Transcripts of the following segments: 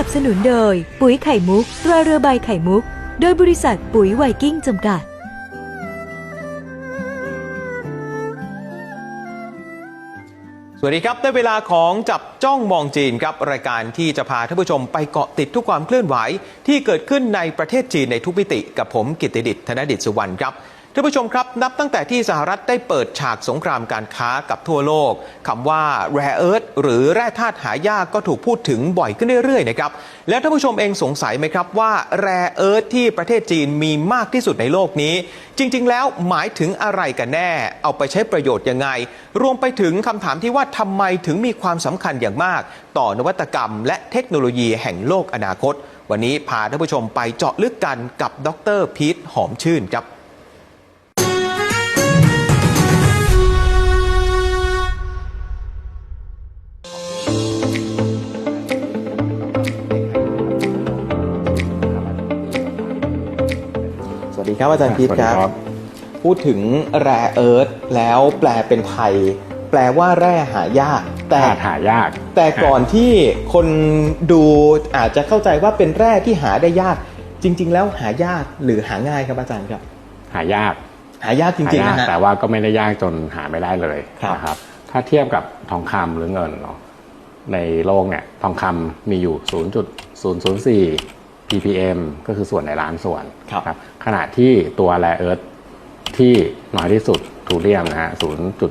สนับสนุนโดย ปุ๋ยไข่มุกตราเรือใบไข่มุก โดยบริษัทปุ๋ยไวกิ้งจำกัด สวัสดีครับ ได้เวลาของจับจ้องมองจีนครับ รายการที่จะพาท่านผู้ชมไปเกาะติดทุกความเคลื่อนไหว ที่เกิดขึ้นในประเทศจีนในทุกมิติ กับผมกิตติดิษฐ์ธนดิษฐ์สุวรรณครับ ท่านผู้ชมครับ นับตั้งแต่ที่สหรัฐได้เปิดฉากสงครามการค้ากับทั่วโลกคำว่า rare earth หรือแร่ธาตุหายากก็ถูกพูดถึงบ่อยขึ้นเรื่อยๆนะครับแล้วท่านผู้ชมเองสงสัยไหมครับว่า rare earth ที่ประเทศจีนมีมากที่สุดในโลกนี้ จริง ๆ แล้วหมายถึงอะไรกันแน่ เอาไปใช้ประโยชน์ยังไง รวมไปถึงคำถามที่ว่าทำไมถึงมีความสำคัญอย่างมาก ต่อนวัตกรรม และเทคโนโลยีแห่งโลกอนาคต วันนี้พาท่านผู้ชมไปเจาะลึกกันกับดรพีทหอมชื่นครับ ครับอาจารย์พีทสวัสคดีรับครับ พูดถึงแร่เอิร์ธแล้วแปลเป็นไทย แปลว่าแร่หายาก แต่ธาตุหายาก แต่ก่อนที่คนดูอาจจะเข้าใจว่าเป็นแร่ที่หาได้ยาก จริง ๆ แล้วหายากหรือหาง่ายครับอาจารย์ครับ หายาก หายากจริงๆหายากนะฮะแต่ว่าก็ไม่ได้ยากจนหาไม่ได้เลยครับนะครับ ถ้าเทียบกับทองคำหรือเงินเนาะในโลกเนี่ยทองคำมีอยู่ 0.004 ppm ก็คือส่วนในล้านส่วนครับขณะที่ตัวแรเอิร์ธที่น้อยที่สุดทูเรียมนะฮะ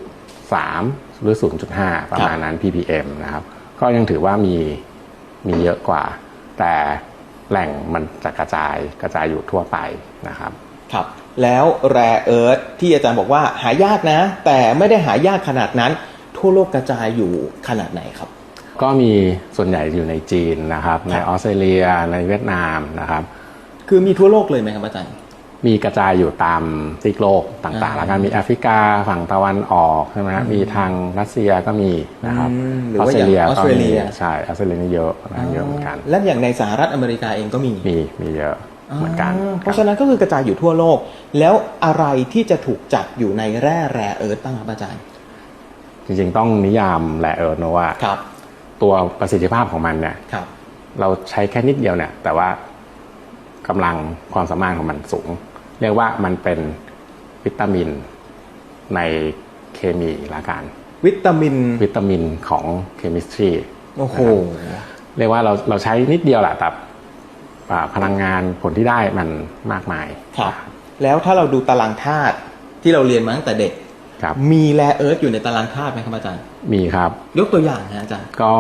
0.3 หรือ 0.5 ประมาณนั้น ppm นะครับ ก็ยังถือว่ามีมีเยอะกว่า แต่แหล่งมันจะกระจายกระจายอยู่ทั่วไปนะครับครับ แล้วแร่เอิร์ธที่อาจารย์บอกว่าหายากนะ แต่ไม่ได้หายากขนาดนั้น ทั่วโลกกระจายอยู่ขนาดไหนครับ ก็มีส่วนใหญ่อยู่ในจีนนะครับ ในออสเตรเลียในเวียดนามนะครับ คือมีทั่วโลกเลยไหมครับอาจารย์มีกระจายอยู่ตามซีกโลกต่างอ่าๆแล้วกันมีแอฟริกาฝั่งตะวันออกใช่ไหมฮะมีทางรัสเซียก็มีนะครับอืมหรือออว่าสเตรเลียอย่างออสก็เตรมีเลียใช่ออสเตรเลียนี่เยอะนะเยอะเหมือนกัน และอย่างในสหรัฐอเมริกาเองก็มีมีมีเยอะเหมือนกันาเพราะฉะนั้นก็คือกระจายอยู่ทั่วโลก แล้วอะไรที่จะถูกจัดอยู่ในแร่แร่เอิร์ธบ้างครับอาจารย์ จริงๆต้องนิยามแหละเออนะว่าครับ ตัวประสิทธิภาพของมันเนี่ยครับเราใช้แค่นิดเดียวเนี่ย แต่ว่ากำลังความสามารถของมันสูง เรียกว่ามันเป็นวิตามินในเคมีละกันวิตามิน วิตามินของเคมิสตรีโอ้โหเรียกว่าเราเราใช้นิดเดียวแหละแต่อ่าพลังงานผลที่ได้มันมากมายครับแล้วถ้าเราดูตารางธาตุที่เราเรียนมาตั้งแต่เด็ก ครับมีแร่เอิร์ธอยู่ในตารางธาตุไหมครับอาจารย์ มีครับ ยกตัวอย่างนะอาจารย์ ก็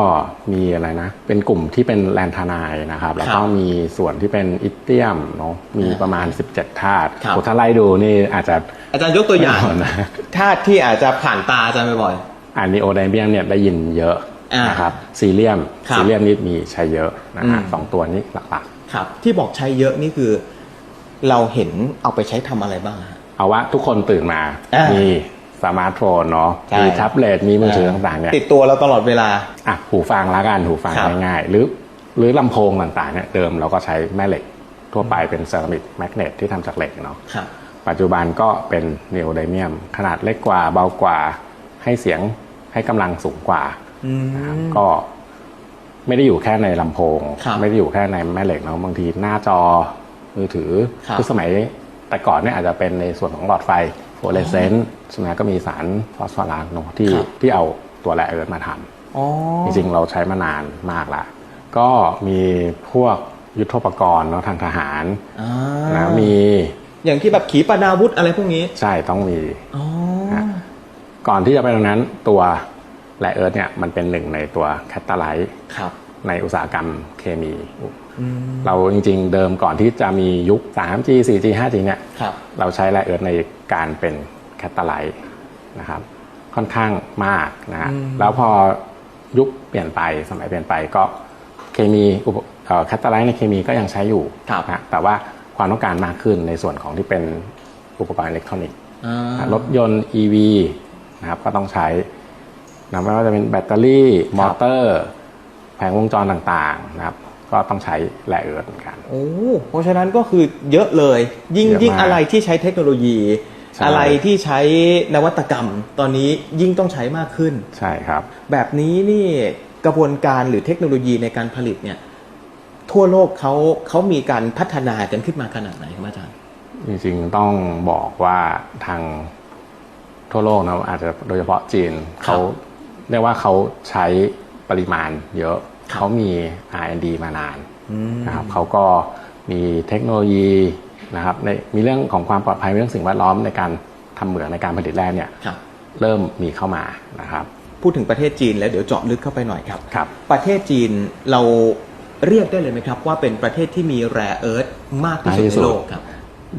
มีอะไรนะ เป็นกลุ่มที่เป็นแลนทานายนะครับ แล้วก็ครับมีส่วนที่เป็นอิตเตียมเนาะ มีอ่าประมาณ 17ธาตุครับโอ้ถ้าไล่ดูนี่อาจจะ อาจารย์ยกตัวอย่างไม่หมดนะธาตุที่อาจจะผ่านตาอาจารย์บ่อยอันนี้โอไดเบียมเนี่ยได้ยินเยอะอ่านนะครับ ซีเรียมครับซีเรียมนี่มีใช้เยอะนะฮะอืมสองตัวนี้หลักๆ ครับ ที่บอกใช้เยอะนี่คือ เราเห็นเอาไปใช้ทำอะไรบ้างฮะๆเอาว่าทุกคนตื่นมาอ่ามีมี สมาร์ทโฟนเนาะใช่มีแท็บเล็ตมีมือถือต่างๆเนี่ยติดตัวเราตลอดเวลาอะหูฟังละกันหูฟังครับง่ายๆหรือหรือลำโพงต่างๆเนี่ยเดิมเราก็ใช้แม่เหล็กทั่วไปเป็นเซรามิกแมกเนตที่ทำจากเหล็กเนาะครับปัจจุบันก็เป็นเนโอไดเมียม ขนาดเล็กกว่าเบากว่า ให้เสียงให้กำลังสูงกว่าอืมนะครับก็ไม่ได้อยู่แค่ในลำโพงครับไม่ได้อยู่แค่ในแม่เหล็กเนาะบางทีหน้าจอมือถือครับคือสมัยแต่ก่อนเนี่ยอาจจะเป็นในส่วนของหลอดไฟโฟลเรสเซนต์ใช่ไหมก็มีสารฟอสฟอรัสเนาะที่ครับ ที่เอาตัวแร่เอิร์ธมาทำอ๋อจริงๆเราใช้มานานมากละก็มีพวกยุทโธปกรณ์เนาะทางทหารอ่านะมีอย่างที่แบบขีปนาวุธอะไรพวกนี้ใช่ต้องมี อ๋อฮะก่อนที่จะไปตรงนั้นตัวแร่เอิร์ธเนี่ยมันเป็นหนึ่งในตัวแคตตาไลท์ ครับ ในอุตสาหกรรมเคมีอืมเราจริงๆ เดิมก่อนที่จะมียุค 3G 4G 5G เนี่ยครับเราใช้แร่เอิร์ธในการเป็นแคตตาไลท์นะครับค่อนข้างมากนะฮะอืมแล้วพอยุคเปลี่ยนไปสมัยเปลี่ยนไปก็เคมีอุปเอ่อแคตตาไลท์ในเคมีก็ยังใช้อยู่ครับนะแต่ว่าความต้องการมากขึ้นในส่วนของที่เป็นอุปกรณ์อิเล็กทรอนิกส์อ่ารถยนต์ EV นะครับก็ต้องใช้นะไม่ว่าจะเป็นแบตเตอรี่ มอเตอร์ แผงวงจรต่างๆนะครับ ก็ต้องใช้แร่เอิร์ธเหมือนกัน โอ้เพราะฉะนั้นก็คือเยอะเลย ยิ่งเยอะมากยิ่งอะไรที่ใช้เทคโนโลยี ใช่ อะไรที่ใช้นวัตกรรม ตอนนี้ยิ่งต้องใช้มากขึ้น ใช่ครับ แบบนี้นี่กระบวนการหรือเทคโนโลยีในการผลิตเนี่ย ทั่วโลกเขาเขามีการพัฒนากันขึ้นมาขนาดไหนครับอาจารย์ จริงๆต้องบอกว่าทางทั่วโลกนะอาจจะโดยเฉพาะจีนครับเขาเรียกว่าเขาใช้ ปริมาณเยอะครับเขามี R&D มานานอืมนะครับเขาก็มีเทคโนโลยีนะครับในมีเรื่องของความปลอดภัยเรื่องสิ่งแวดล้อมในการทำเหมืองในการผลิตแร่เนี่ยครับเริ่มมีเข้ามานะครับ พูดถึงประเทศจีนแล้วเดี๋ยวเจาะลึกเข้าไปหน่อยครับครับประเทศจีนเราเรียกได้เลยไหมครับ ว่าเป็นประเทศที่มีแร่เอิร์ธมากที่สุดมากที่ในสุดโลกครับ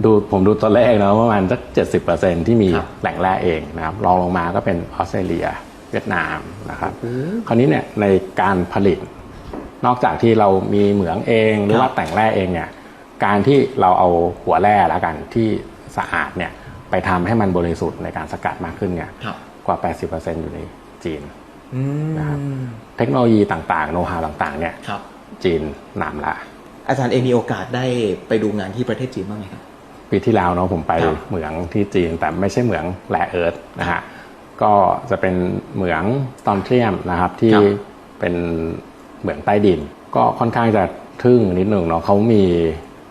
ดูผมดูตัวเลขนะประมาณสักเจ็ดสิบเปอร์เซ็นที่มีครับแหล่งแร่เองนะครับรองลงมาก็เป็นออสเตรเลีย เวียดนามนะครับคราวนี้เนี่ยในการผลิต นอกจากที่เรามีเหมืองเองหรือครับว่าแต่งแร่เองเนี่ยการที่เราเอาหัวแร่แล้วกันที่สะอาดเนี่ยไปทำให้มันบริสุทธิ์ในการสกัดมากขึ้นเนี่ยครับกว่า 80%อยู่ในจีนอืมนะครับเทคโนโลยีต่างๆ โน้ตฮาวต่างๆเนี่ยครับจีนนำละอาจารย์เองมีโอกาสได้ไปดูงานที่ประเทศจีนบ้างไหมครับปีที่แล้วเนาะผมไปครับเหมืองที่จีนแต่ไม่ใช่เหมืองแร่เอิร์ธนะฮะ ก็จะเป็นเหมืองตอนเทียมนะครับที่ครับเป็นเหมืองใต้ดิน ก็ค่อนข้างจะทึ่งนิดหนึ่งเนาะเขามี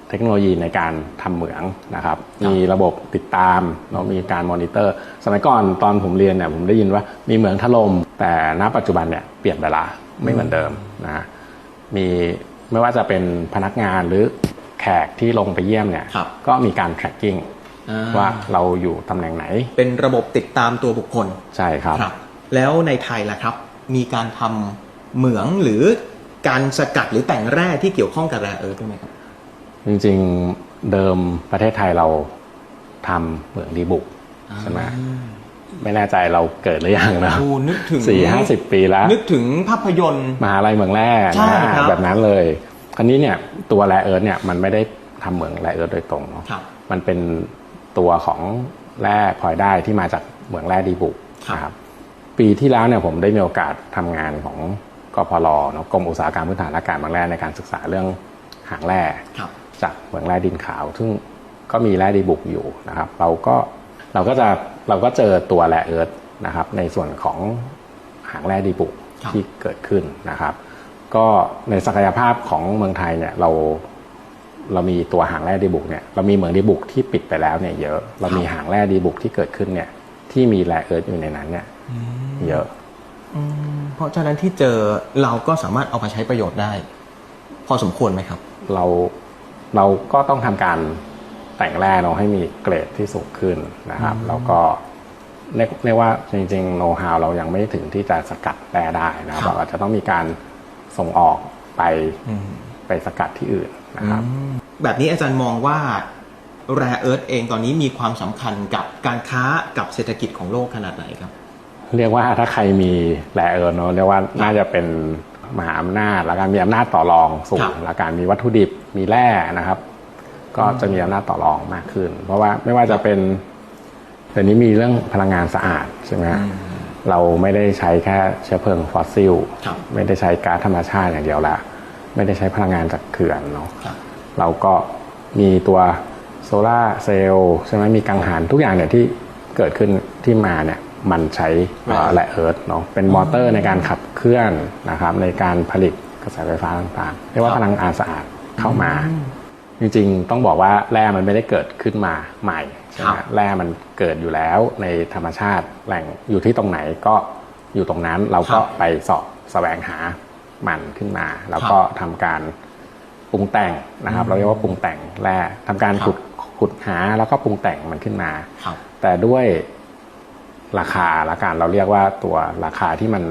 เทคโนโลยีในการทำเหมืองนะครับ มีระบบติดตามเรามีการมอนิเตอร์ สมัยก่อนตอนผมเรียนเนี่ยผมได้ยินว่ามีเหมืองถล่มแต่ณปัจจุบันเนี่ยเปลี่ยนไปละไม่เหมือนเดิมนะฮะมีไม่ว่าจะเป็นพนักงานหรือแขกที่ลงไปเยี่ยมเนี่ยครับก็มีการ tracking อ่ ว่าเราอยู่ตำแหน่งไหน เป็นระบบติดตามตัวบุคคลใช่ครับ ครับ แล้วในไทยล่ะครับ มีการทำเหมืองหรือการสกัดหรือแต่งแร่ที่เกี่ยวข้องกับแร่เอิร์ธด้วยไหมครับ จริงๆเดิมประเทศไทยเราทำเหมืองดีบุกใช่ไหมไม่แน่ใจเราเกิดหรือยังนะโอ้นึกถึง สี่ห้าสิบปีแล้ว นึกถึงภาพยนตร์ มหาลัยเมืองแร่ใช่นะครับ แบบนั้นเลยคราวนี้เนี่ยตัวแร่เอิร์ธเนี่ยมันไม่ได้ทำเหมืองแร่เอิร์ธโดยตรงเนาะ ครับ มันเป็น ตัวของแร่พลอยได้ที่มาจากเหมืองแร่ดีบุกครับนะครับปีที่แล้วเนี่ยผมได้มีโอกาสทำงานของกพลเนาะกรมอุตสาหกรรมพื้นฐานและการเมืองแร่ในการศึกษาเรื่องหางแร่ครับจากเหมืองแร่ดินขาว ซึ่งก็มีแร่ดีบุกอยู่นะครับ เราก็เราก็จะเราก็เจอตัวแร่เอิร์ธนะครับ ในส่วนของหางแร่ดีบุกครับที่เกิดขึ้นนะครับ ก็ในศักยภาพของเมืองไทยเนี่ยเรา เรามีตัวหางแร่ดีบุกเนี่ยเรามีเหมืองดีบุกที่ปิดไปแล้วเนี่ยเยอะ เรามีหางแร่ดีบุกที่เกิดขึ้นเนี่ยที่มีแร่เอิร์ธอยู่ในนั้นเนี่ยเยอะอืมเพราะฉะนั้นที่เจอเราก็สามารถเอามาใช้ประโยชน์ได้ พอสมควรไหมครับ เราเราก็ต้องทำการแต่งแร่เนาะให้มีเกรดที่สูงขึ้นนะครับ แล้วก็เรียกเรียกว่าจริงๆโน้ตฮาวเรายังไม่ถึงที่จะสกัดแร่ได้นะครับครับเราอาจจะต้องมีการส่งออกไปอืม ไปสกัดที่อื่นนะครับ แบบนี้อาจารย์มองว่าแร่เอิร์ธเองตอนนี้มีความสำคัญกับการค้ากับเศรษฐกิจของโลกขนาดไหนครับ เรียกว่าถ้าใครมีแร่เอิร์ธเนาะเรียกว่าน่าจะเป็นมหาอำนาจและการมีอำนาจต่อรองสูครังบและการมีวัตถุดิบมีแร่นะครับ ก็จะมีอำนาจต่อรองมากขึ้น เพราะว่าไม่ว่าจะเป็นเดี๋ยวนี้มีเรื่องพลังงานสะอาดใช่ไหมฮะเราไม่ได้ใช้แค่เชื้อเพลิงฟอสซิลครับไม่ได้ใช้ก๊าซธรรมชาติอย่างเดียวละ ไม่ได้ใช้พลังงานจากเขื่อนเนาะครับเราก็มีตัวโซลาร์เซลล์ใช่ไหมมีกังหันทุกอย่างเนี่ยที่เกิดขึ้นที่มาเนี่ยมันใช้เอ่อแร่เอิร์ธเนาะเป็นมอเตอร์ในการขับเคลื่อนนะครับในการผลิตกระแสไฟฟ้าต่างๆเรียกว่าครับพลังงานสะอาดเข้ามา จริงๆ ต้องบอกว่าแร่มันไม่ได้เกิดขึ้นมาใหม่ใช่ไหมครับแร่มันเกิดอยู่แล้วในธรรมชาติแหล่งอยู่ที่ตรงไหนก็อยู่ตรงนั้นเราก็ไปเสอบแสวงหา มันขึ้นมา แล้วก็ทำการปรุงแต่งนะครับ เราเรียกว่าปรุงแต่งแร่ทำการครับขุดขุดหาแล้วก็ปรุงแต่งมันขึ้นมาครับแต่ด้วยราคาละกันเราเรียกว่าตัวราคาที่มัน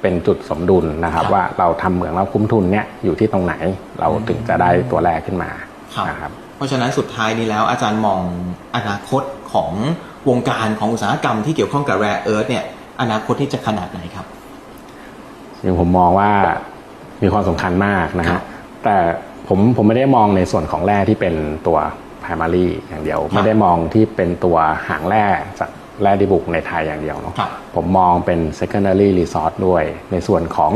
เป็นจุดสมดุลนะครับครับว่าเราทำเหมืองเราคุ้มทุนเนี่ยอยู่ที่ตรงไหนเราถึงจะได้ตัวแรกขึ้นมาครับนะครับ เพราะฉะนั้นสุดท้ายนี้แล้ว อาจารย์มองอนาคตของวงการของอุตสาหกรรมที่เกี่ยวข้องกับแร่เอิร์ธเนี่ยอนาคตที่จะขนาดไหนครับ ยังผมมองว่ามีความสำคัญมากนะครัฮะบแต่ผมผมไม่ได้มองในส่วนของแร่ที่เป็นตัว primary อย่างเดียว ไม่ได้มองที่เป็นตัวหางแร่จากแร่ดิบุกในไทยอย่างเดียวเนาะครับผมมองเป็น secondary resource ด้วย ในส่วนของ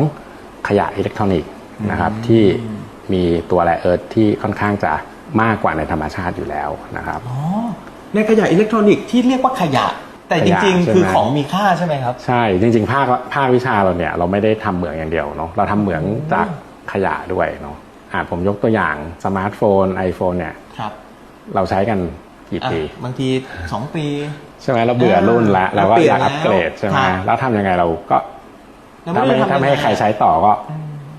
ขยะอิเล็กทรอนิกส์นะครับที่มีตัวแร่เอิร์ธที่ค่อนข้างจะมากกว่าในธรรมชาติอยู่แล้วนะครับอ๋อในขยะอิเล็กทรอนิกส์ที่เรียกว่าขยะ แต่จริงขยะใช่ๆไหมคือของมีค่าใช่ไหมครับ ใช่จริง ๆ ภาคภาควิชาเราเนี่ยเราไม่ได้ทำเหมืองอย่างเดียวเนาะเราทำเหมืองจากขยะด้วยเนาะอ่าผมยกตัวอย่างสมาร์ทโฟน iPhone เนี่ยครับเราใช้กันกี่อะปีบางทีสองปีใช่ไหมเราเบื่อรุ่นละเออเราก็เราเปลี่ยอนยากอัปเกรดแล้วใช่ไหมครับแล้วทำยังไงเราก็เราถ้าไม่ไม่รู้จะถ้าไม่ให้ทำยังไงใครใช้ต่อก็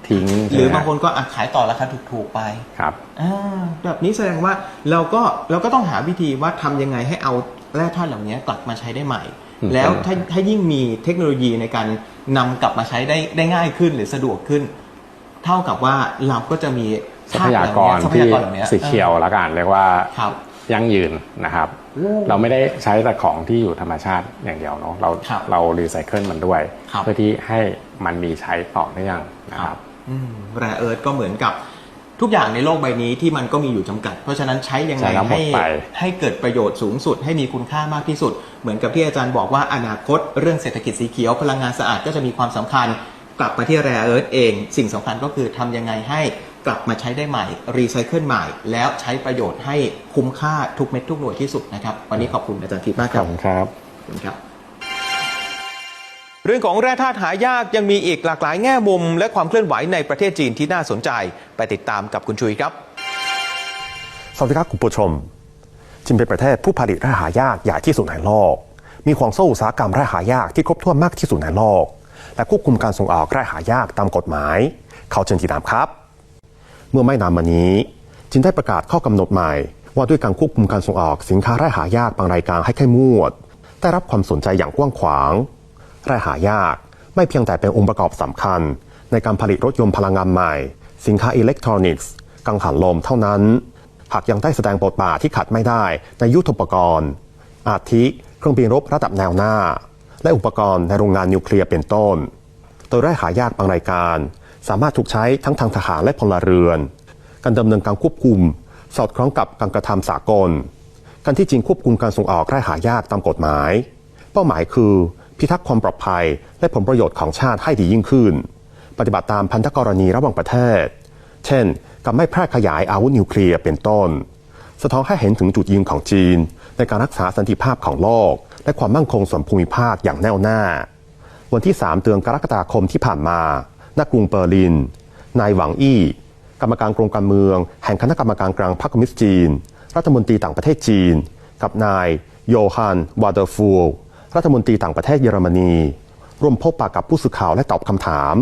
ทิ้งหรือใช่ไมบางคนก็อะขายต่อราคาถูกๆไปครับอ่าแบบนี้แสดงว่าเราก็เราก็ต้องหาวิธีว่าทำยังไงให้เอา แร่ธาตุเหล่านี้กลับมาใช้ได้ใหม่อืมแล้วถ้าถ้ายิ่งมีเทคโนโลยีในการนำกลับมาใช้ได้ได้ง่ายขึ้นหรือสะดวกขึ้น เท่ากับว่าเราก็จะมีทรัพยากรทรัพที่ยากรเหล่านี้สีเขียวละกันเรียกว่าครับยั่งยืนนะครับ เราไม่ได้ใช้แต่ของที่อยู่ธรรมชาติอย่างเดียวเนาะเราครับเรารีไซเคิลมันด้วยครับเพื่อที่ให้มันมีใช้ต่อเนื่องนะครับแร่เอิร์ธก็เหมือนกับ ทุกอย่างในโลกใบนี้ที่มันก็มีอยู่จำกัด เพราะฉะนั้นใช้ยังไงใช้แล้วหมให้ดไป ให้เกิดประโยชน์สูงสุด ให้มีคุณค่ามากที่สุด เหมือนกับที่อาจารย์บอกว่าอนาคตเรื่องเศรษฐกิจสีเขียวพลังงานสะอาดก็จะมีความสำคัญ กลับมาที่แร่เอิร์ธเอง สิ่งสำคัญก็คือทำยังไงให้กลับมาใช้ได้ใหม่รีไซเคิลใหม่ แล้วใช้ประโยชน์ให้คุ้มค่าทุกเม็ดทุกหน่วยที่สุดนะครับวันนี้ขอบคุณอาจารย์ทิพย์มากขครัอบบคุณครับ ขอบคุณครับ เรื่องของแร่ธาตุหายากยังมีอีกหลากหลายแง่มุม และความเคลื่อนไหวในประเทศจีนที่น่าสนใจ ไปติดตามกับคุณชุยครับ สวัสดีครับคุณผู้ชม จีนเป็นประเทศผู้ผลิตแร่หายากใหญ่ที่สุดในโลก มีห่วงโซ่อุตสาหกรรมแร่หายากที่ครบถ้วนมากที่สุดในโลก และควบคุมการส่งออกแร่หายากตามกฎหมาย เขาเชิญติดตามครับ เมื่อไม่นานมานี้จีนได้ประกาศข้อกำหนดใหม่ ว่าด้วยการควบคุมการส่งออกสินค้าแร่หายากบางรายการให้เข้มงวด ได้รับความสนใจอย่างกว้างขวาง แร่หายาก ไม่เพียงแต่เป็นองค์ประกอบสำคัญ ในการผลิตรถยนต์พลังงานใหม่ สินค้าอิเล็กทรอนิกส์ กังหันลมเท่านั้น หากยังได้แสดงบทบาทที่ขัดไม่ได้ในยุทธปกรณ์ อาทิเครื่องบินรบระดับแนวหน้า และอุปกรณ์ในโรงงานนิวเคลียร์เป็นต้นโดยแร่หายากบางรายการ สามารถถูกใช้ทั้งทางทหารและพลเรือน การดำเนินการควบคุม สอดคล้องกับการกระทำสากลการที่จีนควบคุมการส่งออกแร่หายากตามกฎหมาย เป้าหมายคือ พิทักษ์ความปลอดภัย และผลประโยชน์ของชาติให้ดียิ่งขึ้น ปฏิบัติตามพันธกรณีระหว่างประเทศ เช่นการไม่แพร่ขยายอาวุธนิวเคลียร์เป็นต้น สะท้อนให้เห็นถึงจุดยืนของจีน ในการรักษาสันติภาพของโลก และความมั่นคงส่วนภูมิภาคอย่างแน่วแน่วันที่ 3 เดือนกรกฎาคมที่ผ่านมาณกรุงเบอร์ลิน นายหวังอี้ กรรมการกรมการเมือง แห่งคณะกรรมการกลางพรรคคอมมิวนิสต์จีน รัฐมนตรีต่างประเทศจีน กับนายโยฮันวาเดอร์ฟูล รัฐมนตรีต่างประเทศเยอรมนี ร่วมพบปะกับผู้สื่อข่าวและตอบคำถาม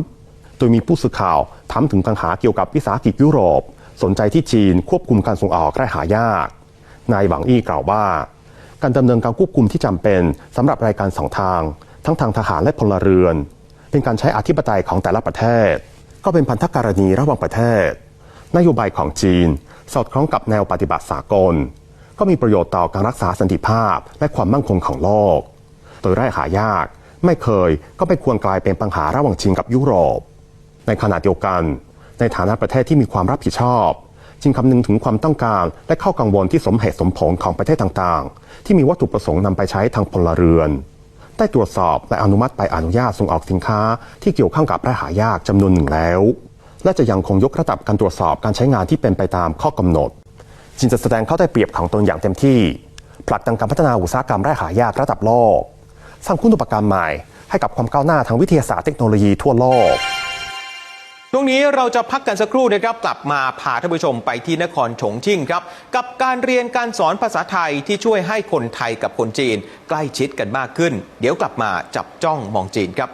โดยมีผู้สื่อข่าวถามถึงปัญหาเกี่ยวกับวิสาหกิจยุโรป สนใจที่จีนควบคุมการส่งออกแร่หายาก นายหวังอี้กล่าวว่า การดำเนินการควบคุมที่จำเป็นสำหรับรายการสองทาง ทั้งทางทหารและพลเรือน เป็นการใช้อธิปไตยของแต่ละประเทศ ก็เป็นพันธการณีระหว่างประเทศ นโยบายของจีน สอดคล้องกับแนวปฏิบัติสากล ก็มีประโยชน์ต่อการรักษาสันติภาพและความมั่นคงของโลก โดยแร่หายาก ไม่เคยก็ไม่ควรกลายเป็นปัญหาระหว่างจีนกับยุโรป ในขณะเดียวกัน ในฐานะประเทศที่มีความรับผิดชอบจึงคำนึงถึงความต้องการและข้อกังวลที่สมเหตุสมผลของประเทศต่างๆ ที่มีวัตถุประสงค์นำไปใช้ทางพลเรือน ได้ตรวจสอบและอนุมัติใบอนุญาตส่งออกสินค้า ที่เกี่ยวข้องกับแร่หายากจำนวนหนึ่งแล้ว และจะยังคงยกระดับการตรวจสอบการใช้งานที่เป็นไปตามข้อกำหนดจีนจะแสดงเข้าได้เปรียบของตนอย่างเต็มที่ผลักดันการพัฒนาอุตสาหกรรมแร่หายากระดับโลก สร้างคุณอุปการใหม่ ให้กับความก้าวหน้าทางวิทยาศาสตร์เทคโนโลยีทั่วโลกช่วงนี้เราจะพักกันสักครู่นะครับกลับมาพาท่านผู้ชมไปที่นครฉงชิ่งครับ กับการเรียนการสอนภาษาไทยที่ช่วยให้คนไทยกับคนจีน ใกล้ชิดกันมากขึ้น เดี๋ยวกลับมาจับจ้องมองจีนครับ